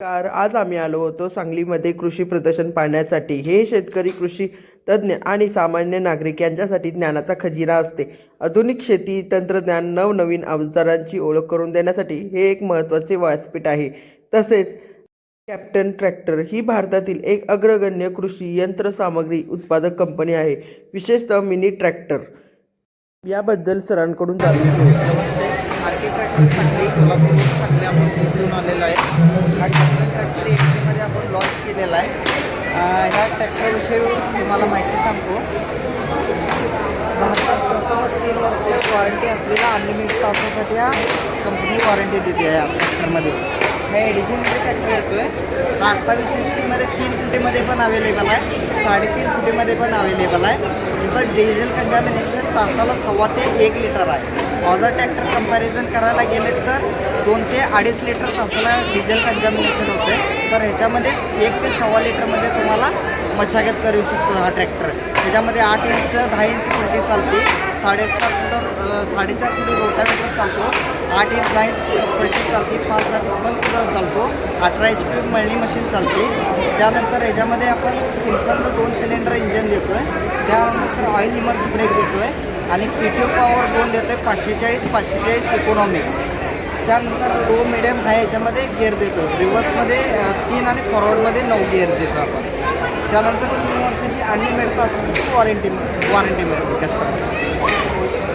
Car आज आम्ही आलो होतो सांगलीमध्ये कृषी प्रदर्शन पाहण्यासाठी. हे शेतकरी कृषी तज्ज्ञ आणि सामान्य नागरिक यांच्यासाठी ज्ञानाचा खजिना असते. आधुनिक शेती तंत्रज्ञान नवनवीन अवजारांची ओळख करून देण्यासाठी हे एक महत्त्वाचे व्यासपीठ आहे. तसेच कॅप्टन ट्रॅक्टर ही भारतातील एक अग्रगण्य कृषी यंत्रसामग्री उत्पादक कंपनी आहे. विशेषतः मिनी ट्रॅक्टर. याबद्दल सरांकडून जाणून घेऊ. नमस्ते. सांगली कोल्हापूर सांगली आपण आलेलो आहे. हा ट्रॅक्टर ट्रॅक्टर आपण लॉन्च केलेला आहे. ह्या ट्रॅक्टरविषयी तुम्हाला माहिती सांगतो. भारतात प्रथमच तीन वर्ष वॉरंटी असलेला अनलिमिटेड तासासाठी हा कंपनी वॉरंटी देते आहे या ट्रॅक्टरमध्ये हा एडीजीमध्ये ट्रॅक्टर येतो आहे हा विशेष एच फीमध्ये तीन फुटीमध्ये पण अवेलेबल आहे. साडेतीन फुटीमध्ये पण अवेलेबल आहे. त्याचं डिझेल कंजामिनेशन तासाला सव्वा ते एक लिटर आहे. ऑदर ट्रॅक्टर कंपॅरिझन करायला गेले तर दोन ते अडीच लिटर तासाला डिझेल कंजामिनेशन होते. तर ह्याच्यामध्ये एक ते सव्वा लिटरमध्ये तुम्हाला मशागत करू शकतो हा ट्रॅक्टर त्याच्यामध्ये आठ इंच दहा इंच पलटी चालते. साडेचार फुट साडेचार फुट रोटावेटर चालतो. आठ इंच दहा इंच पलटी चालते. पाच सात पण फुट चालतो. अठरा एच पी मळणी मशीन चालते. त्यानंतर ह्याच्यामध्ये आपण सिम्सनचं दोन सिलेंडर इंजन देतो आहे त्या त्यानंतर ऑइल इमर्स ब्रेक देतो आहे आणि पी टी ओ पॉवर दोन देतो आहे पाचशे चाळीस पाचशे चाळीस इकॉनॉमिक त्यानंतर लो मिडियम हाय याच्यामध्ये गिअर देतो रिव्हर्समध्ये तीन आणि फॉरवर्डमध्ये नऊ गिअर देतो आपण. त्यानंतर तीन वर्षाची आणि मिळतं असं वॉरंटी वॉरंटी मिळते कस्टमर